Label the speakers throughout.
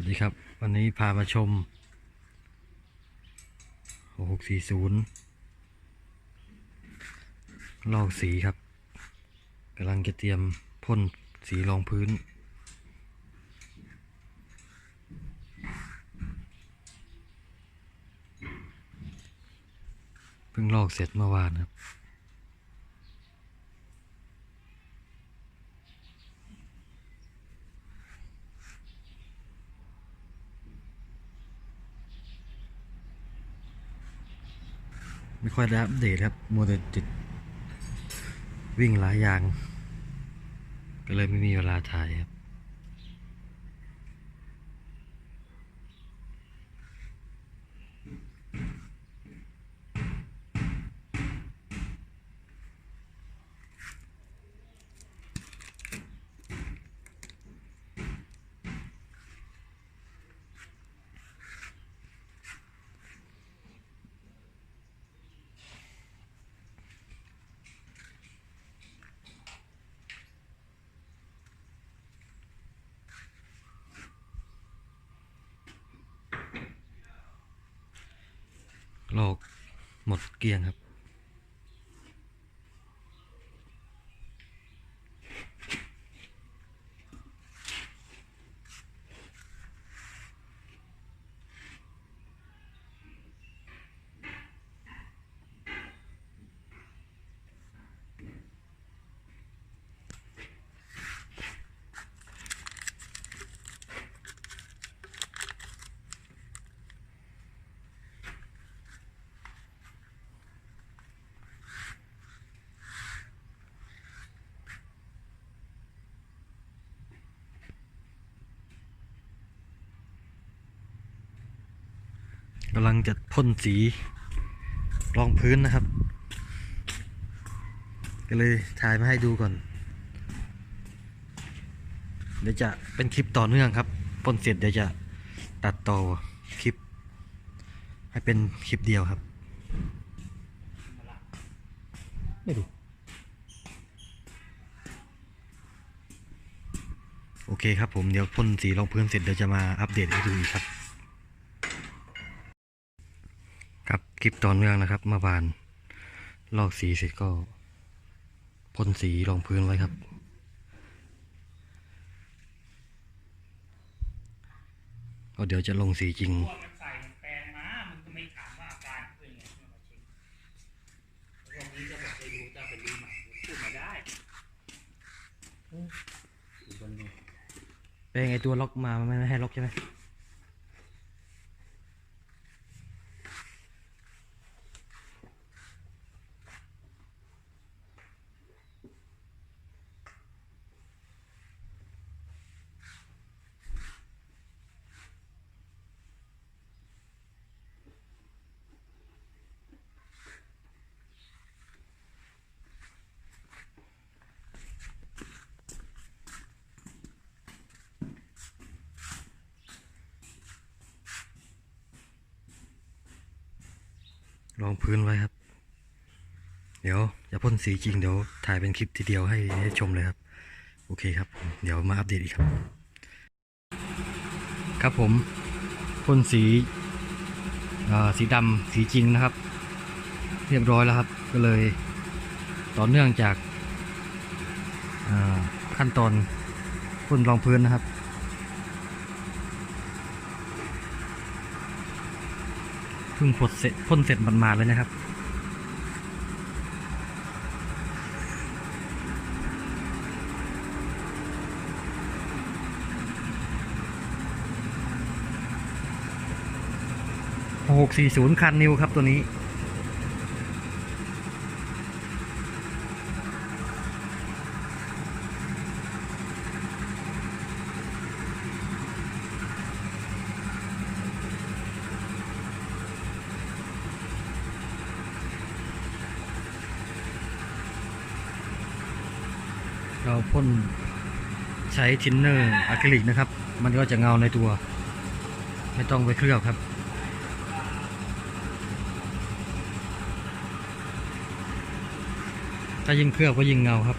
Speaker 1: วัสดีครับ วันนี้พามาชม640 ลอกสีครับกำลังจะเตรียมพ่นสีรองพื้น เพิ่งลอกเสร็จเมื่อวานครับ ไม่ค่อยได้อัปเดตครับมัวแต่ติดวิ่งหลายอย่าง ก็เลยไม่มีเวลาถ่ายครับ ลอกหมดเกลี้ยงครับ กำลังจะพ่นสีรองพื้นนะครับ ก็เลยถ่ายมาให้ดูก่อน เดี๋ยวจะเป็นคลิปต่อเนื่องครับพ่นเสร็จเดี๋ยวจะตัดต่อคลิป ให้เป็นคลิปเดียวครับ ไม่ดูโอเคครับผมเดี๋ยวพ่นสีรองพื้นเสร็จเดี๋ยวจะมาอัปเดตให้ดูอีกครับ ครับคลิปต่อเนื่องนะครับเมื่อวานลอกสีเสร็จก็พ่นสีรองพื้นไว้ครับ ก็เดี๋ยวจะลงสีจริง
Speaker 2: พวกมันใส่แปลงมามันก็ไม่ถามว่าอาการเป็นยังไงมันมาเช็คพวกนี้จะบอกไปดูจะไปดูใหม่พูดมาได้ดูบนนี้
Speaker 1: เป็นไงตัวล็อกมาไม่ให้ล็อกใช่ไหม รองพื้นไว้ครับ เดี๋ยวจะพ่นสีจริงเดี๋ยวถ่ายเป็นคลิปทีเดียวให้ให้ชมเลยครับ โอเคครับ เดี๋ยวมาอัปเดตอีกครับ ครับผมพ่นสีสีดำสีจริงนะครับ เรียบร้อยแล้วครับ ก็เลยต่อเนื่องจากขั้นตอนพ่นรองพื้นนะครับ พิ่งพ่นเสร็จพ่นเสร็จมันมาเลยนะครับหกสี่ศูนย์คันนิวครับตัวนี้ เราพ่นใช้ทินเนอร์อะคริลิกนะครับ มันก็จะเงาในตัว ไม่ต้องไปเคลือบครับ ถ้ายิ่งเคลือบก็ยิ่งเงาครับ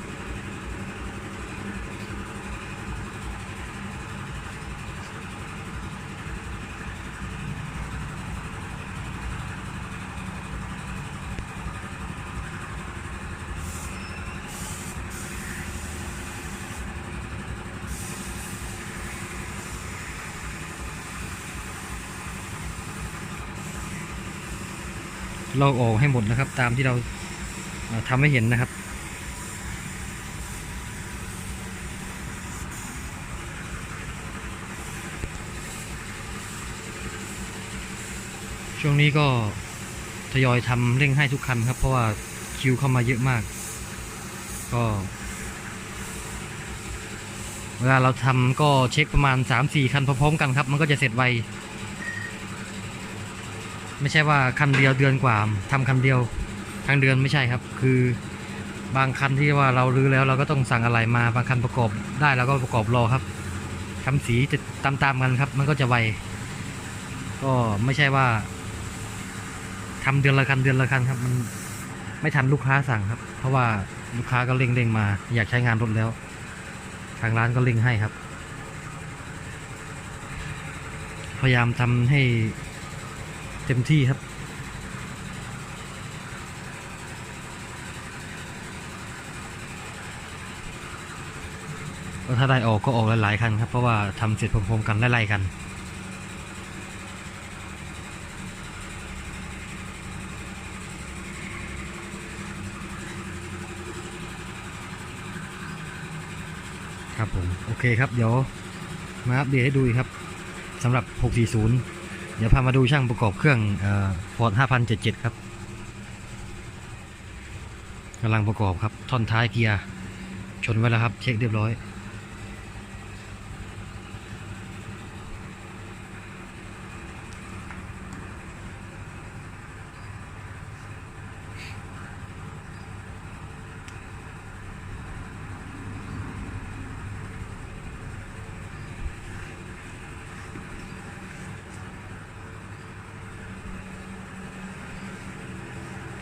Speaker 1: ลอกออกให้หมดนะครับ ตามที่เราทำให้เห็นนะครับ ช่วงนี้ก็ทยอยทำเร่งให้ทุกคันครับ เพราะว่าคิวเข้ามาเยอะมาก ก็เวลาเราทำก็เช็คประมาณ 3-4 คันพร้อมๆกันครับ มันก็จะเสร็จไว ไม่ใช่ว่าคันเดียวเดือนกว่าทำคันเดียวทั้งเดือนไม่ใช่ครับ คือบางคันที่ว่าเรารื้อแล้วเราก็ต้องสั่งอะไรมาบางคันประกอบได้เราก็ประกอบรอครับทำสีจะตามๆกันครับ มันก็จะไวก็ไม่ใช่ว่าทำเดือนละคันเดือนละคันครับมันไม่ทันลูกค้าสั่งครับ เพราะว่าลูกค้าก็เร่งๆมา อยากใช้งานรถแล้ว ทางร้านก็เร่งให้ครับ พยายามทำให้ เต็มที่ครับก็ถ้าได้ออกก็ออกหลายๆคันครับ เพราะว่าทำเสร็จพร้อมๆกันไล่ๆกันครับผม โอเคครับ เดี๋ยวมาอัปเดตให้ดูครับสำหรับ 640 เดี๋ยวพามาดูช่างประกอบเครื่องฟอร์ด5077 ครับกำลังประกอบครับ ท่อนท้ายเกียร์ ชนไว้แล้วครับ เช็คเรียบร้อย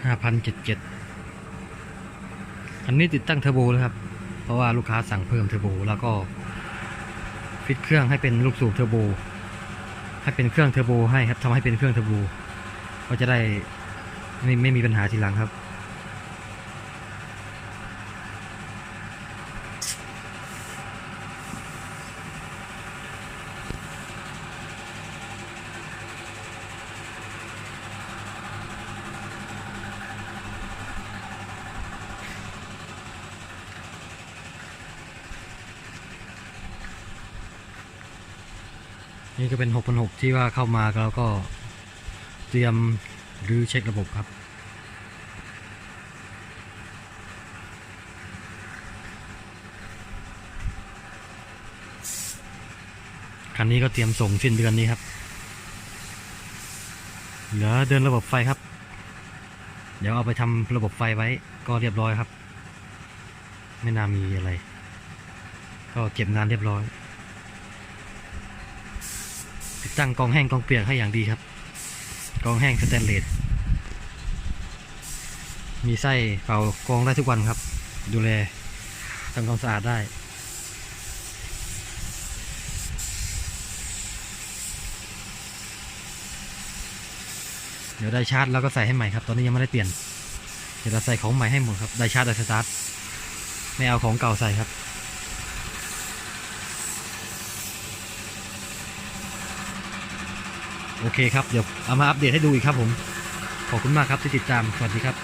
Speaker 1: ห้าพันเจ็ดเจ็ดอันนี้ติดตั้งเทอร์โบแล้วครับ เพราะว่าลูกค้าสั่งเพิ่มเทอร์โบแล้วก็ฟิตเครื่องให้เป็นลูกสูบเทอร์โบ ให้เป็นเครื่องเทอร์โบให้ครับทำให้เป็นเครื่องเทอร์โบ ก็จะได้ไม่ไม่มีปัญหาทีหลังครับ นี่ก็เป็น6,600ที่ว่าเข้ามาแล้วก็เตรียมรื้อเช็คระบบครับ คันนี้ก็เตรียมส่งสิ้นเดือนนี้ครับ เหลือเดินระบบไฟครับ เดี๋ยวเอาไปทำระบบไฟไว้ก็เรียบร้อยครับ ไม่น่ามีอะไร ก็เก็บงานเรียบร้อย ตั้งกองแห้งกองเปียกให้อย่างดีครับ กองแห้งสแตนเลส มีไส้เป่ากองได้ทุกวันครับ ดูแลทำความสะอาดได้เดี๋ยวได้ชาร์จแล้วก็ใส่ให้ใหม่ครับ ตอนนี้ยังไม่ได้เปลี่ยน เดี๋ยวเราใส่ของใหม่ให้หมดครับ ได้ชาร์จได้สตาร์ท ไม่เอาของเก่าใส่ครับ โอเคครับ เดี๋ยวเอามาอัปเดตให้ดูอีกครับผม ขอบคุณมากครับที่ติดตาม สวัสดีครับ